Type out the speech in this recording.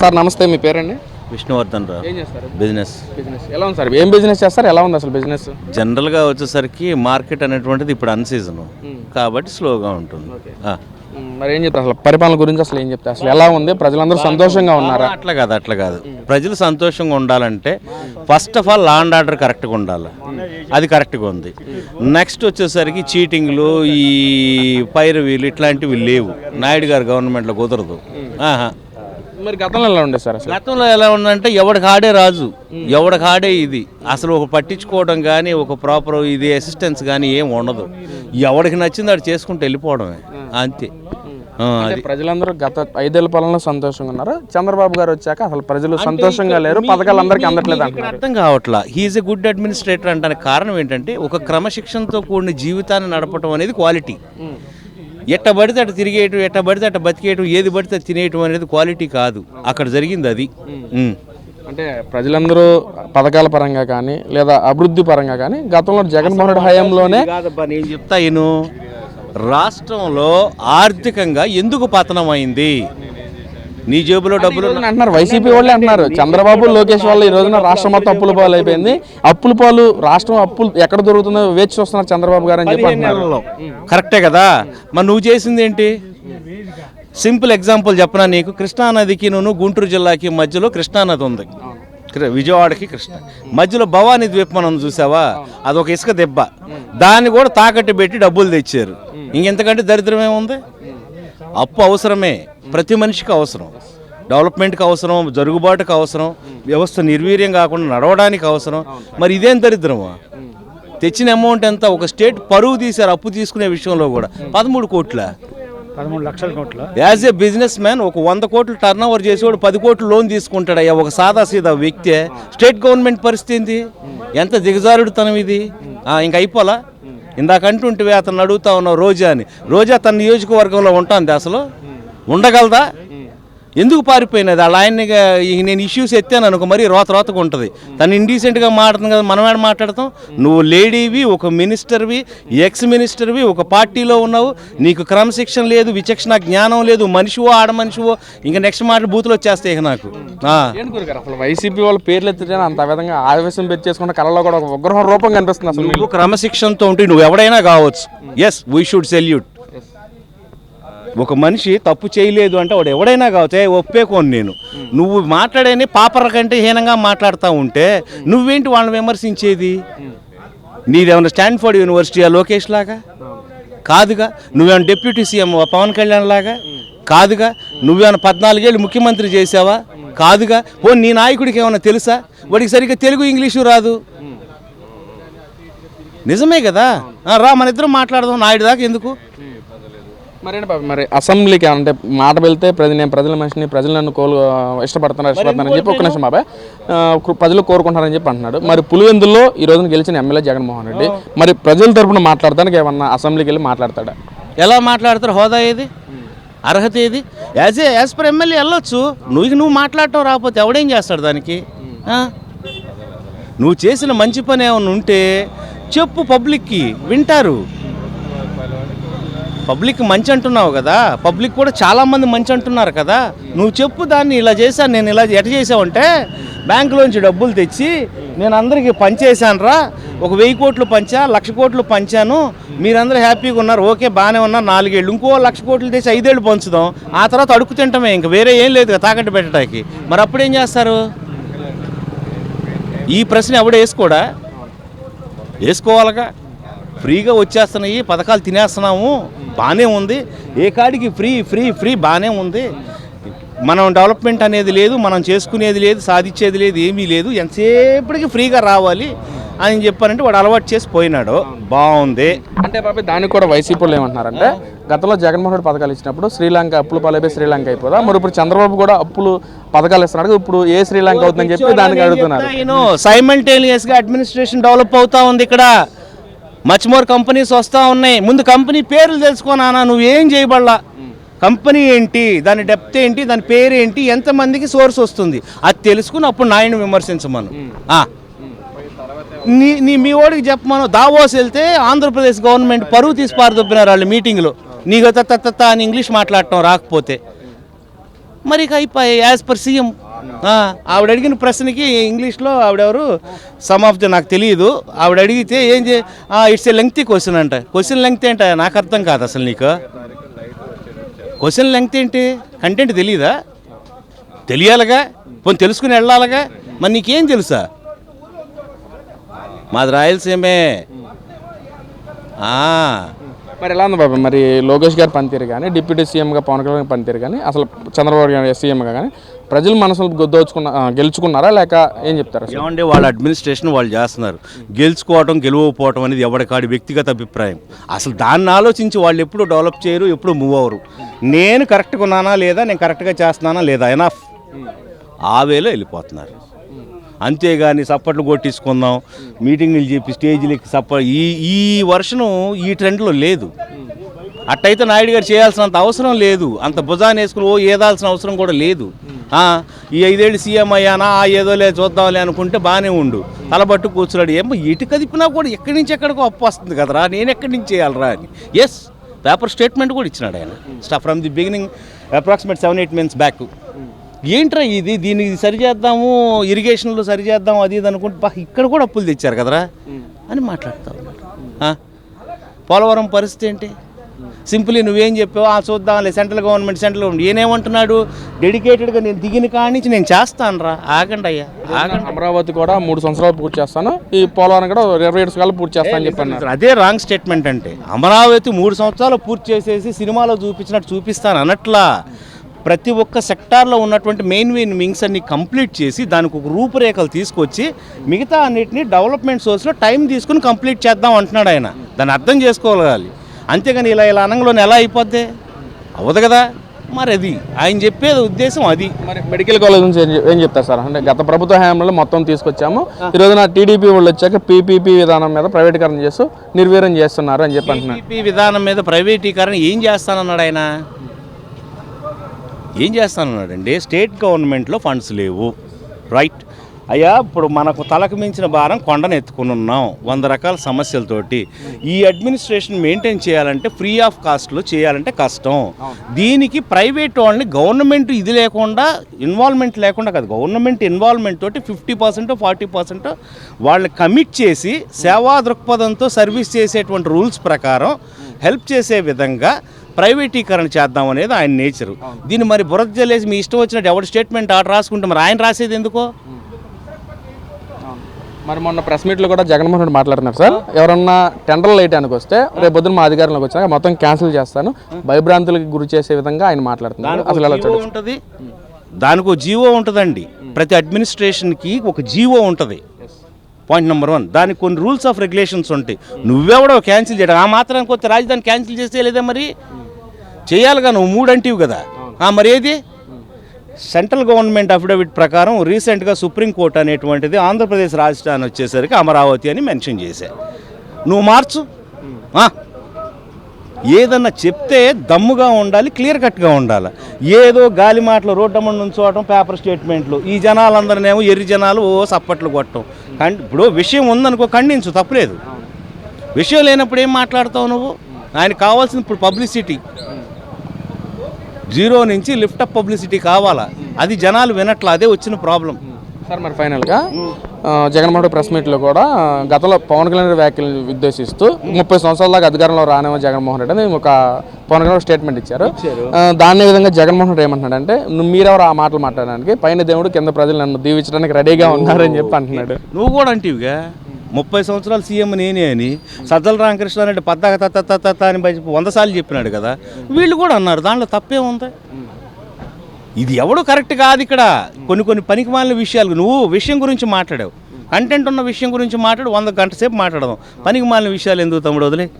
Sir నమస్తే మీ పేరండి? విష్ణువర్ధన్ రావు. బిజినెస్. బిజినెస్. ఎలా ఉంది సార్? ఏం బిజినెస్ చేస్తారు? ఎలా ఉంది అసలు బిజినెస్? జనరల్గా వచ్చేసరికి మార్కెట్ అనేటువంటిది ఇప్పుడు అన్ సీజన్. కాబట్టి స్లోగా ఉంటుంది. మరి ఏం చెప్తారు? అసలు పరిపాలన గురించి అసలు ఏం చెప్తారు? అసలు ఎలా ఉంది? ప్రజలందరూ సంతోషంగా ఉన్నారా? అట్లా కాదు అట్లా కాదు. ప్రజలు సంతోషంగా ఉండాలంటే first of all law and order కరెక్ట్గా ఉండాలి. అది కరెక్ట్గా ఉంది. నెక్స్ట్ వచ్చేసరికి చీటింగ్లు ఈ పైరవీలు ఇట్లాంటివి లేవు. నాయుడు గారు గవర్నమెంట్లో కుదరదు. ఆహా. మరి గతంలో ఎలా ఉండే సార్ అసలు? గతంలో ఎలా ఉందంటే ఎవడికి ఆడే రాజు ఎవడికి ఆడే ఇది. అసలు ఒక పట్టించుకోవడం కానీ ఒక ప్రాపర్ ఇది అసిస్టెన్స్ కానీ ఏం ఉండదు. ఎవడికి నచ్చింది అది చేసుకుంటూ వెళ్ళిపోవడమే. అంతే. అంటే ప్రజలందరూ గత ఐదేళ్ళ పాలనలో సంతోషంగా ఉన్నారు? చంద్రబాబు గారు వచ్చాక అసలు ప్రజలు సంతోషంగా లేరు పథకాలు అందరికీ అందట్లేదు అంటున్నారు. అర్థం కావట్లా? హీఈస్ ఎ గుడ్ అడ్మినిస్ట్రేటర్ అంటానికి కారణం ఏంటంటే ఒక క్రమశిక్షణతో కూడిన జీవితాన్ని నడపడం అనేది క్వాలిటీ ఎట్ట పడితే అట్ట తిరిగేయటం ఎట్ట పడితే అట్ట బతికేయటం ఏది పడితే తినేయటం అనేది క్వాలిటీ కాదు. అక్కడ జరిగింది అది. అంటే ప్రజలందరూ పథకాల పరంగా కానీ లేదా అభివృద్ధి పరంగా కానీ గతంలో జగన్మోహన్ రెడ్డి హయాంలోనే కాదబ్బా నేను చెప్తా రాష్ట్రంలో ఆర్థికంగా ఎందుకు పతనం అయింది నీ జేబులో డబ్బులు అంటున్నారు వైసీపీ వాళ్ళే అంటున్నారు. చంద్రబాబు లోకేష్ వల్ల ఈ రోజున రాష్ట్రం మొత్తం అప్పుల పాలు అయిపోయింది. అప్పుల పాలు రాష్ట్రం అప్పులు ఎక్కడ దొరుకుతుందో వేచి చూస్తున్నారు చంద్రబాబు గారు అని చెప్పి అంటున్నారు. కరెక్టే కదా? మరి నువ్వు చేసింది ఏంటి? సింపుల్ ఎగ్జాంపుల్ చెప్పనా నీకు? కృష్ణానదికి నువ్వు గుంటూరు జిల్లాకి మధ్యలో కృష్ణానది ఉంది. విజయవాడకి కృష్ణ. మధ్యలో భవానీ ద్వీపం మనం చూసావా? అదొక ఇసుక దెబ్బ. దాన్ని కూడా తాకట్టు పెట్టి డబ్బులు తెచ్చారు. ఇంకెంతకంటే దరిద్రం ఏముంది అప్పు అవసరమే. ప్రతి మనిషికి అవసరం. డెవలప్మెంట్కి అవసరం జరుగుబాటుకు అవసరం వ్యవస్థ నిర్వీర్యం కాకుండా నడవడానికి అవసరం. మరి ఇదేం దరిద్రమా? తెచ్చిన అమౌంట్ ఎంత? ఒక స్టేట్ పరువు తీశారు అప్పు తీసుకునే విషయంలో కూడా. పదమూడు కోట్ల. పదమూడు లక్షల కోట్ల. యాజ్ ఏ బిజినెస్ మ్యాన్ ఒక వంద కోట్లు టర్న్ ఓవర్ చేసేవాడు పది కోట్లు లోన్ తీసుకుంటాడయ్యా ఒక సాదా సీదా వ్యక్తి స్టేట్ గవర్నమెంట్ పరిస్థితి ఎంత దిగజారుడుతనం ఇది? ఇంక అయిపోలా? ఇందాక అంటుంటివి అతను అడుగుతా ఉన్నావు రోజా అని. రోజా తన నియోజకవర్గంలో ఉంటుంది అసలు. ఉండగలదా? ఎందుకు పారిపోయినది? వాళ్ళ ఆయన్ని నేను ఇష్యూస్ ఎత్తాను అనుకో మరి రోత రోతగా ఉంటుంది. తను ఇండీసెంట్గా మాట్లాడుతుంది కదా మనం ఏడ మాట్లాడతాం? నువ్వు లేడీవి ఒక మినిస్టర్వి ఎక్స్ మినిస్టర్వి ఒక పార్టీలో ఉన్నావు నీకు క్రమశిక్షణ లేదు విచక్షణ జ్ఞానం లేదు మనిషివో ఆడ మనిషివో ఇంకా నెక్స్ట్ మాట బూతులు వచ్చేస్తాయి ఇక నాకు. అసలు వైసీపీ వాళ్ళ పేర్లు ఎత్తితే అంత విధంగా ఆవేశం పెంచేసుకున్న కళలో కూడా ఒక ఉగ్రహం రూపం కనిపిస్తుంది అసలు నువ్వు క్రమశిక్షణతో ఉంటే నువ్వు ఎవడైనా కావచ్చు. ఎస్ వీ షుడ్ సెల్యూట్ ఒక మనిషి తప్పు చేయలేదు అంటే వాడు ఎవడైనా కావచ్చు ఒప్పేకోను నేను. నువ్వు మాట్లాడేని పాపర కంటే హీనంగా మాట్లాడుతూ ఉంటే నువ్వేంటి వాళ్ళని విమర్శించేది? నీదేమన్నా స్టాన్ఫోర్డ్ యూనివర్సిటీ లోకేష్ లాగా? కాదుగా. నువ్వేమైనా డిప్యూటీ సీఎం పవన్ కళ్యాణ్ లాగా? కాదుగా. నువ్వేమైనా పద్నాలుగేళ్ళు ముఖ్యమంత్రి చేసావా కాదుగా. ఓ నీ నాయకుడికి ఏమైనా తెలుసా? వాడికి సరిగ్గా తెలుగు ఇంగ్లీషు రాదు. నిజమే కదా? రా మన ఇద్దరం మాట్లాడదాం. నాయుడు దాకా ఎందుకు? మరేంటి బాబు మరి అసెంబ్లీకి అంటే మాట వెళ్తే ప్రజ నేను ప్రజల మనిషిని ప్రజలు నన్ను కోలు ఇష్టపడుతున్నారు ఇష్టపడుతున్నారని చెప్పి ఒక్క నిమిషం బాబాయ్. ప్రజలు కోరుకుంటారని చెప్పి అంటున్నాడు. మరి పులివెందుల్లో ఈ రోజున గెలిచిన ఎమ్మెల్యే జగన్మోహన్ రెడ్డి. మరి ప్రజల తరపున మాట్లాడడానికి ఏమన్నా అసెంబ్లీకి వెళ్ళి మాట్లాడతాడా? ఎలా మాట్లాడతారు? హోదా ఏది? అర్హత ఏది? As a as per MLA వెళ్ళొచ్చు. నువ్వు నువ్వు మాట్లాడటం రాకపోతే ఎవడేం చేస్తాడు దానికి? నువ్వు చేసిన మంచి పని ఏమైనా ఉంటే చెప్పు పబ్లిక్కి. వింటారు. పబ్లిక్ మంచి అంటున్నావు కదా పబ్లిక్ కూడా చాలామంది మంచి అంటున్నారు కదా నువ్వు చెప్పు దాన్ని ఇలా చేశాను నేను ఇలా ఎట చేసావంటే బ్యాంకులోంచి డబ్బులు తెచ్చి నేను అందరికీ పంచేశాను రా ఒక వెయ్యి కోట్లు పంచా లక్ష కోట్లు పంచాను మీరందరూ హ్యాపీగా ఉన్నారు ఓకే బాగానే ఉన్నారు నాలుగేళ్ళు ఇంకో లక్ష కోట్లు తెచ్చి ఐదేళ్ళు పంచుదాం ఆ తర్వాత అడుగు తింటామే ఇంక వేరే ఏం లేదు కదా తాకట్టు పెట్టడానికి. మరి అప్పుడేం చేస్తారు? ఈ ప్రశ్న ఎవడు వేసుకోడా? వేసుకోవాలిగా? ఫ్రీగా వచ్చేస్తున్నాయి పథకాలు తినేస్తున్నాము బాగానే ఉంది. ఏ కాడికి ఫ్రీ ఫ్రీ ఫ్రీ బాగానే ఉంది. మనం డెవలప్మెంట్ అనేది లేదు మనం చేసుకునేది లేదు సాధించేది లేదు ఏమీ లేదు. ఎంతసేపటికి ఫ్రీగా రావాలి అని చెప్పారంటే వాడు అలవాటు చేసి పోయినాడు. బాగుంది అంటే బాబాయ్ దానికి కూడా వైసీపీ వాళ్ళు ఏమంటున్నారంటే గతంలో జగన్మోహన్ రెడ్డి పథకాలు ఇచ్చినప్పుడు శ్రీలంక అప్పులు పాలైపోయి శ్రీలంక అయిపోదా? మరి ఇప్పుడు చంద్రబాబు కూడా అప్పులు పథకాలు ఇస్తున్నాడు. ఇప్పుడు ఏ శ్రీలంక అవుతుందని చెప్పి దానికి అడుగుతున్నారు. సైమల్టేనియస్గా అడ్మినిస్ట్రేషన్ డెవలప్ అవుతా ఉంది ఇక్కడ. మచ్ మోర్ కంపెనీస్ వస్తూ ఉన్నాయి. ముందు కంపెనీ పేర్లు తెలుసుకోనా నువ్వు ఏం చేయబడలా? కంపెనీ ఏంటి? దాని డెప్త్ ఏంటి? దాని పేరు ఏంటి? ఎంతమందికి సోర్స్ వస్తుంది? అది తెలుసుకుని అప్పుడు నాయన విమర్శించమను. నీ నీ మీ ఓడికి చెప్పమను. దావోస్ వెళ్తే ఆంధ్రప్రదేశ్ గవర్నమెంట్ పరువు తీసి పారదొబ్బినారు వాళ్ళు మీటింగ్లో. నీకు తత్త అని ఇంగ్లీష్ మాట్లాడటం రాకపోతే. మరి ఇక అయిపోయి యాజ్ పర్ సీఎం ఆవిడ అడిగిన ప్రశ్నకి ఇంగ్లీష్లో ఆవిడెవరు? సమ్ ఆఫ్ ది నాకు తెలియదు ఆవిడ అడిగితే ఏం చే ఇట్స్ ఏ లెంగ్తీ క్వశ్చన్ అంట. క్వశ్చన్ లెంగ్త్ ఏంట? నాకు అర్థం కాదు అసలు నీకు. క్వశ్చన్ లెంగ్త్ ఏంటి? కంటెంట్ తెలియదా తెలియాలిగా? పోనీ తెలుసుకుని వెళ్ళాలిగా? మరి నీకేం తెలుసా? మాది రాయలసీమే. మరి ఎలా ఉంది బాబు? మరి లోకేష్ గారి పనితీరు కానీ డిప్యూటీ సీఎంగా పవన్ కళ్యాణ్ పనితీరు కానీ అసలు చంద్రబాబు గారి సీఎంగా కానీ ప్రజలు మనసులు దోచుకున్న గెలుచుకున్నారా? లేక ఏం చెప్తారు ఏమంటే వాళ్ళ అడ్మినిస్ట్రేషన్ వాళ్ళు చేస్తున్నారు. గెలుచుకోవటం గెలవకపోవటం అనేది ఎవరికాడి వ్యక్తిగత అభిప్రాయం. అసలు దాన్ని ఆలోచించి వాళ్ళు ఎప్పుడు డెవలప్ చేయరు ఎప్పుడు మూవ్ అవరు నేను కరెక్ట్గా ఉన్నానా లేదా నేను కరెక్ట్గా చేస్తున్నానా లేదా? ఎనఫ్ ఆ వేలో వెళ్ళిపోతున్నారు. అంతేగాని సప్పట్లు కొట్టించుకుందాం మీటింగ్లు చెప్పి స్టేజీలకి సప్ప ఈ ఈ వర్షను ఈ ట్రెండ్లో లేదు. అట్టయితే నాయుడు గారు చేయాల్సినంత అవసరం లేదు. అంత భుజాన్ని వేసుకుని ఓ ఏదాల్సిన అవసరం కూడా లేదు. ఈ ఐదేళ్ళు సీఎం అయ్యానా? ఆ ఏదో లేదు చూద్దాంలే అనుకుంటే బాగానే ఉండు. తలబట్టు కూర్చున్నాడు. ఏమో ఇటు కదిపినా కూడా ఎక్కడి నుంచి ఎక్కడికో అప్పు వస్తుంది కదరా? నేను ఎక్కడి నుంచి చేయాలరా అని. ఎస్ పేపర్ స్టేట్మెంట్ కూడా ఇచ్చినాడు ఆయన. Staff from the beginning approximate seven eight months back ఏంట్రా ఇది? దీన్ని సరి చేద్దాము ఇరిగేషన్లో సరి చేద్దాం అది ఇది అనుకుంటే బా ఇక్కడ కూడా అప్పులు తెచ్చారు కదరా? అని మాట్లాడుతా ఉన్నాడు ఆ? పోలవరం పరిస్థితి ఏంటి? సింపుల్లీ నువ్వేం చెప్పావు ఆ చూద్దాంలే సెంట్రల్ గవర్నమెంట్ సెంట్రల్ గవర్నమెంట్. ఈయనేమంటున్నాడు డెడికేటెడ్గా నేను దిగిన కాడి నుంచి నేను చేస్తాను రా ఆగండి అయ్యా ఆగండి. అమరావతి కూడా మూడు సంవత్సరాలు పూర్తి చేస్తాను. ఈ పోలవరం కూడా ఇరవై ఏడు సంవత్సరాలు పూర్తి చేస్తాను అని చెప్పాను అదే రాంగ్ స్టేట్మెంట్ అంటే అమరావతి మూడు సంవత్సరాలు పూర్తి చేసేసి సినిమాలో చూపించినట్టు చూపిస్తాను అన్నట్లా ప్రతి ఒక్క సెక్టార్లో ఉన్నటువంటి మెయిన్ మెయిన్ వింగ్స్ అన్ని కంప్లీట్ చేసి దానికి ఒక రూపురేఖలు తీసుకొచ్చి మిగతా అన్నిటిని డెవలప్మెంట్ సోర్స్లో టైం తీసుకుని కంప్లీట్ చేద్దాం అంటున్నాడు ఆయన. దాన్ని అర్థం చేసుకోగలగాలి. అంతేగాని ఇలా ఇలా అనంగంలోనే ఎలా అయిపోద్ది? అవ్వదు కదా. మరి అది ఆయన చెప్పేది ఉద్దేశం అది. మరి మెడికల్ కాలేజ్ నుంచి ఏం చెప్తారు సార్? అంటే గత ప్రభుత్వ హయాంలో మొత్తం తీసుకొచ్చాము. ఈ రోజున టీడీపీ వాళ్ళు వచ్చాక పీపీపీ విధానం మీద ప్రైవేటీకరణ చేస్తూ నిర్వీర్యం చేస్తున్నారు అని చెప్పి అంటున్నారు. టీడీపీ విధానం మీద ప్రైవేటీకరణ ఏం చేస్తానన్నాడు ఆయన? ఏం చేస్తానన్నాడండి స్టేట్ గవర్నమెంట్లో ఫండ్స్ లేవు. రైట్. అయ్యా ఇప్పుడు మనకు తలకు మించిన భారం కొండను ఎత్తుకుని ఉన్నాం. వంద రకాల సమస్యలతోటి. ఈ అడ్మినిస్ట్రేషన్ మెయింటైన్ చేయాలంటే ఫ్రీ ఆఫ్ కాస్ట్లో చేయాలంటే కష్టం. దీనికి ప్రైవేట్ వాళ్ళని గవర్నమెంట్ ఇది లేకుండా ఇన్వాల్వ్మెంట్ లేకుండా కాదు గవర్నమెంట్ ఇన్వాల్వ్మెంట్ తోటి ఫిఫ్టీ పర్సెంట్ ఫార్టీ పర్సెంట్ వాళ్ళని కమిట్ చేసి సేవా దృక్పథంతో సర్వీస్ చేసేటువంటి రూల్స్ ప్రకారం హెల్ప్ చేసే విధంగా ప్రైవేటీకరణ చేద్దాం అనేది ఆయన నేచరు. దీన్ని మరి బురద జల్లేసి మీ ఇష్టం వచ్చినట్టు ఎవరి స్టేట్మెంట్ ఆర్డర్ రాసుకుంటే మరి ఆయన రాసేది ఎందుకో? మరి మొన్న ప్రెస్ మీట్లో కూడా జగన్మోహన్ రెడ్డి మాట్లాడుతున్నారు సార్. ఎవరన్నా టెండర్లు వేయడానికి వస్తే రేపు పొద్దున మా అధికారంలోకి వచ్చినాక మొత్తం క్యాన్సిల్ చేస్తాను. భయభ్రాంతులకు గురి చేసే విధంగా ఆయన మాట్లాడుతున్నారు. అసలు ఎలా ఉంటుంది. దానికి ఒక జీవో ఉంటుందండి. ప్రతి అడ్మినిస్ట్రేషన్కి ఒక జీవో ఉంటుంది. పాయింట్ నెంబర్ వన్ దానికి కొన్ని రూల్స్ ఆఫ్ రెగ్యులేషన్స్ ఉంటాయి. నువ్వెవడో క్యాన్సిల్ చేయడం ఆ మాత్రానికి కొత్త రాజధాని క్యాన్సిల్ చేస్తే లేదా మరి చేయాలిగా నువ్వు మూడు అంటివి కదా మరి ఏది? సెంట్రల్ గవర్నమెంట్ అఫిడవిట్ ప్రకారం రీసెంట్గా సుప్రీంకోర్టు అనేటువంటిది ఆంధ్రప్రదేశ్ రాజధాని వచ్చేసరికి అమరావతి అని మెన్షన్ చేశా నువ్వు మార్చు. ఆ, ఏదన్నా చెప్తే దమ్ముగా ఉండాలి క్లియర్ కట్గా ఉండాలి. ఏదో గాలి మాటలు రోడ్డమ్మ నుంచోవటం పేపర్ స్టేట్మెంట్లు. ఈ జనాలందరినేమో ఎర్రి జనాలు ఓ సప్పట్లు కొట్టడం. కండి ఇప్పుడు విషయం ఉందనుకో ఖండించు తప్పులేదు. విషయం లేనప్పుడు ఏం మాట్లాడతావు నువ్వు? ఆయన కావాల్సింది ఇప్పుడు పబ్లిసిటీ. జీరో నుంచి లిఫ్ట్ అప్ పబ్లిసిటీ కావాలా? అది జనాలు వినట్లా అదే వచ్చిన ప్రాబ్లం. సార్ మరి ఫైనల్గా జగన్మోహన్ రెడ్డి ప్రెస్ మీట్లో కూడా గతంలో పవన్ కళ్యాణ్ వ్యాఖ్యలు ఉద్దేశిస్తూ ముప్పై సంవత్సరాల దాకా అధికారంలో రానేమో జగన్మోహన్ రెడ్డి అని ఒక పవన్ కళ్యాణ్ స్టేట్మెంట్ ఇచ్చారు. దాన్ని విధంగా జగన్మోహన్ రెడ్డి ఏమంటున్నాడంటే "నువ్వు మీరెవరు ఆ మాటలు మాట్లాడడానికి? పైన దేవుడు కింద ప్రజలు నన్ను దీవించడానికి రెడీగా ఉన్నారని చెప్పి అంటున్నాడు. నువ్వు కూడా అంటివిగా? ముప్పై సంవత్సరాలు సీఎం నేనే అని సజ్జల రామకృష్ణారెడ్డి పద్దాక తత్త తత్త అని బయట వంద సార్లు చెప్పినాడు కదా. వీళ్ళు కూడా అన్నారు దాంట్లో తప్పే ఉంది. ఇది ఎవడు కరెక్ట్ కాదు ఇక్కడ. కొన్ని కొన్ని పనికి మాలిన విషయాలు. నువ్వు విషయం గురించి మాట్లాడావు. కంటెంట్ ఉన్న విషయం గురించి మాట్లాడు వంద గంట సేపు మాట్లాడదాం. పనికి మాలిన విషయాలు ఎందుకు తమ్ముడు వదిలే?